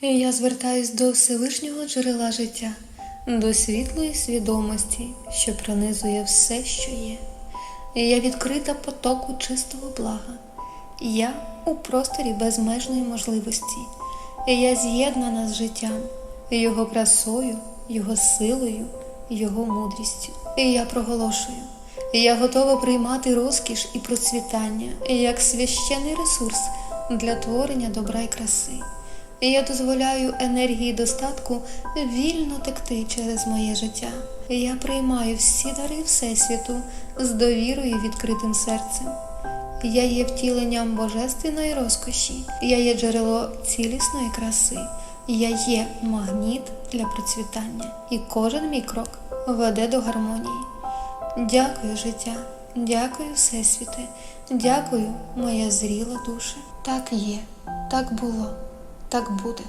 Я звертаюсь до Всевишнього джерела життя, до світлої свідомості, що пронизує все, що є. Я відкрита потоку чистого блага. Я у просторі безмежної можливості. Я з'єднана з життям, його красою, його силою, його мудрістю. І я проголошую. Я готова приймати розкіш і процвітання як священний ресурс для творення добра і краси. Я дозволяю енергії достатку вільно текти через моє життя. Я приймаю всі дари Всесвіту з довірою відкритим серцем. Я є втіленням божественної розкоші, я є джерело цілісної краси, я є магніт для процвітання, і кожен мій крок веде до гармонії. Дякую, життя, дякую, Всесвіте, дякую, моя зріла душа. Так є, так було, так буде.